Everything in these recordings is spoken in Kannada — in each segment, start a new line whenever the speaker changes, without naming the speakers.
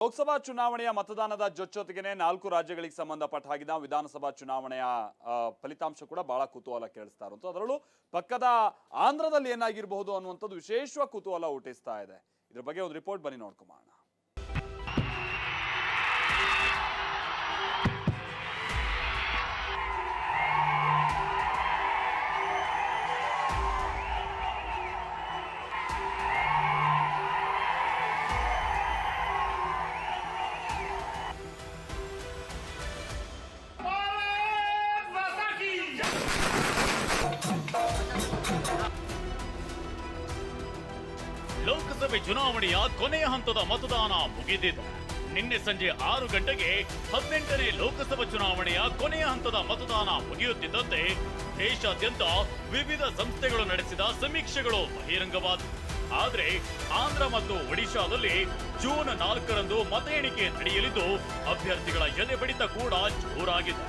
ಲೋಕಸಭಾ ಚುನಾವಣೆಯ ಮತದಾನದ ಜೊತೆಗೆ ನಾಲ್ಕು ರಾಜ್ಯಗಳಿಗೆ ಸಂಬಂಧಪಟ್ಟ ಹಾಗಿನ ವಿಧಾನಸಭಾ ಚುನಾವಣೆಯ ಫಲಿತಾಂಶ ಕೂಡ ಬಹಳ ಕುತೂಹಲ ಕೇಳಿಸ್ತಾ ಇರುವಂತ ಅದರಲ್ಲೂ ಪಕ್ಕದ ಆಂಧ್ರದಲ್ಲಿ ಏನಾಗಿರಬಹುದು ಅನ್ನುವಂಥದ್ದು ವಿಶೇಷ ಕುತೂಹಲ ಹುಟ್ಟಿಸ್ತಾ ಇದೆ. ಇದ್ರ ಬಗ್ಗೆ ಒಂದು ರಿಪೋರ್ಟ್ ಬನ್ನಿ ನೋಡ್ಕೊಂಬೋಣ
ಲೋಕಸಭೆ ಚುನಾವಣೆಯ ಕೊನೆಯ ಹಂತದ ಮತದಾನ ಮುಗಿದಿದೆ. ನಿನ್ನೆ ಸಂಜೆ ಆರು ಗಂಟೆಗೆ ಹದಿನೆಂಟನೇ ಲೋಕಸಭಾ ಚುನಾವಣೆಯ ಕೊನೆಯ ಹಂತದ ಮತದಾನ ಮುಗಿಯುತ್ತಿದ್ದಂತೆ ದೇಶಾದ್ಯಂತ ವಿವಿಧ ಸಂಸ್ಥೆಗಳು ನಡೆಸಿದ ಸಮೀಕ್ಷೆಗಳು ಬಹಿರಂಗವಾದವು ಆದರೆ ಆಂಧ್ರ ಮತ್ತು ಒಡಿಶಾದಲ್ಲಿ ಜೂನ್ ನಾಲ್ಕರಂದು ಮತ ಎಣಿಕೆ ನಡೆಯಲಿದ್ದು, ಅಭ್ಯರ್ಥಿಗಳ ಬಡಿತ ಕೂಡ ಜೋರಾಗಿದೆ.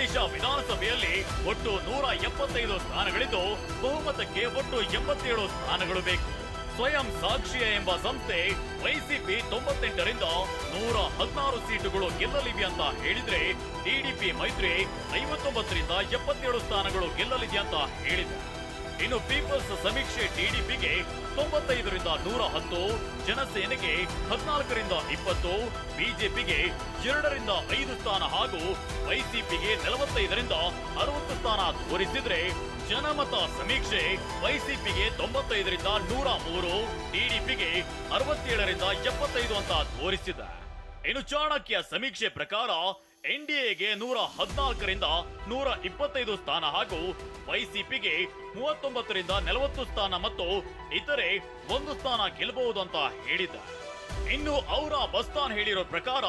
ಆಂಧ್ರಪ್ರದೇಶ ವಿಧಾನಸಭೆಯಲ್ಲಿ ಒಟ್ಟು ನೂರ ಎಪ್ಪತ್ತೈದು ಸ್ಥಾನಗಳಿದ್ದು, ಬಹುಮತಕ್ಕೆ ಒಟ್ಟು ಎಂಬತ್ತೇಳು ಸ್ಥಾನಗಳು ಬೇಕು. ಸ್ವಯಂ ಸಾಕ್ಷಿಯ ಎಂಬ ಸಂಸ್ಥೆ ವೈಸಿಪಿ ತೊಂಬತ್ತೆಂಟರಿಂದ ನೂರ ಹದಿನಾರು ಸೀಟುಗಳು ಗೆಲ್ಲಲಿವೆ ಅಂತ ಹೇಳಿದ್ರೆ ಟಿಡಿಪಿ ಮೈತ್ರಿ ಐವತ್ತೊಂಬತ್ತರಿಂದ ಎಪ್ಪತ್ತೇಳು ಸ್ಥಾನಗಳು ಗೆಲ್ಲಲಿದೆ ಅಂತ ಹೇಳಿದೆ. ಇನ್ನು ಪೀಪಲ್ಸ್ ಸಮೀಕ್ಷೆ ಟಿಡಿಪಿಗೆ ತೊಂಬತ್ತೈದರಿಂದ ನೂರ ಹತ್ತು, ಜನಸೇನೆಗೆ ಹದಿನಾಲ್ಕರಿಂದ ಇಪ್ಪತ್ತು, ಬಿಜೆಪಿಗೆ ಎರಡರಿಂದ ಐದು ಸ್ಥಾನ ಹಾಗೂ ವೈಸಿಪಿಗೆ ನಲವತ್ತೈದರಿಂದ ಅರವತ್ತು ಸ್ಥಾನ ತೋರಿಸಿದ್ರೆ ಜನಮತ ಸಮೀಕ್ಷೆ ವೈಸಿಪಿಗೆ ತೊಂಬತ್ತೈದರಿಂದ ನೂರ ಮೂರು, ಟಿಡಿಪಿಗೆ ಅರವತ್ತೇಳರಿಂದ ಎಪ್ಪತ್ತೈದು ಅಂತ ತೋರಿಸಿದೆ. ಇನ್ನು ಚಾಣಕ್ಯ ಸಮೀಕ್ಷೆ ಪ್ರಕಾರ ಎನ್ ಡಿ ಎಗೆ ನೂರ ಹದಿನಾಲ್ಕರಿಂದ ನೂರ ಇಪ್ಪತ್ತೈದು ಸ್ಥಾನ ಹಾಗೂ ವೈಸಿಪಿಗೆ ಮೂವತ್ತೊಂಬತ್ತರಿಂದ ನಲವತ್ತು ಸ್ಥಾನ ಮತ್ತು ಇತರೆ ಒಂದು ಸ್ಥಾನ ಗೆಲ್ಲಬಹುದು ಅಂತ ಹೇಳಿದ್ದ ಇನ್ನು ಅವರ ಬಸ್ತಾನ್ ಹೇಳಿರೋ ಪ್ರಕಾರ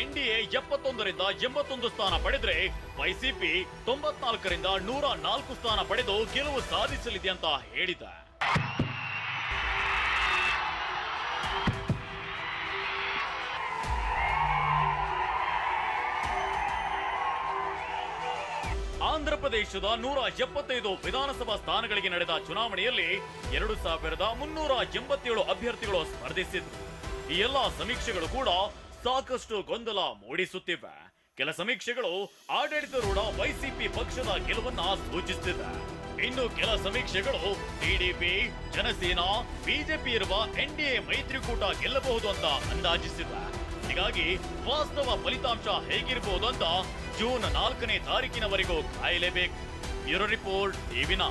ಎನ್ ಡಿ ಎ ಎಪ್ಪತ್ತೊಂದರಿಂದ ಎಂಬತ್ತೊಂದು ಸ್ಥಾನ ಪಡೆದ್ರೆ ವೈಸಿಪಿ ತೊಂಬತ್ನಾಲ್ಕರಿಂದ ನೂರ ನಾಲ್ಕು ಸ್ಥಾನ ಪಡೆದು ಗೆಲುವು ಸಾಧಿಸಲಿದೆ ಅಂತ ಹೇಳಿದ ಆಂಧ್ರ ಪ್ರದೇಶದ ನೂರ ಎಪ್ಪತ್ತೈದು ವಿಧಾನಸಭಾ ಸ್ಥಾನಗಳಿಗೆ ನಡೆದ ಚುನಾವಣೆಯಲ್ಲಿ ಎರಡು ಸಾವಿರದ ಮುನ್ನೂರ ಎಂಬತ್ತೇಳು ಅಭ್ಯರ್ಥಿಗಳು ಸ್ಪರ್ಧಿಸಿದ್ರು ಈ ಎಲ್ಲಾ ಸಮೀಕ್ಷೆಗಳು ಕೂಡ ಸಾಕಷ್ಟು ಗೊಂದಲ ಮೂಡಿಸುತ್ತಿವೆ. ಕೆಲ ಸಮೀಕ್ಷೆಗಳು ಆಡಳಿತರೂಢ ವೈಸಿಪಿ ಪಕ್ಷದ ಗೆಲುವನ್ನ ಸೂಚಿಸುತ್ತಿದೆ. ಇನ್ನು ಕೆಲ ಸಮೀಕ್ಷೆಗಳು ಟಿಡಿಪಿ ಜನಸೇನಾ, ಬಿಜೆಪಿ ಇರುವ ಎನ್ಡಿಎ ಮೈತ್ರಿಕೂಟ ಗೆಲ್ಲಬಹುದು ಅಂತ ಅಂದಾಜಿಸಿದೆ. ಹೀಗಾಗಿ ವಾಸ್ತವ ಫಲಿತಾಂಶ ಹೇಗಿರಬಹುದು ಅಂತ ಜೂನ್ ನಾಲ್ಕನೇ ತಾರೀಕಿನವರೆಗೂ ಕಾಯಲೇಬೇಕು. Bureau report ಟಿವಿನ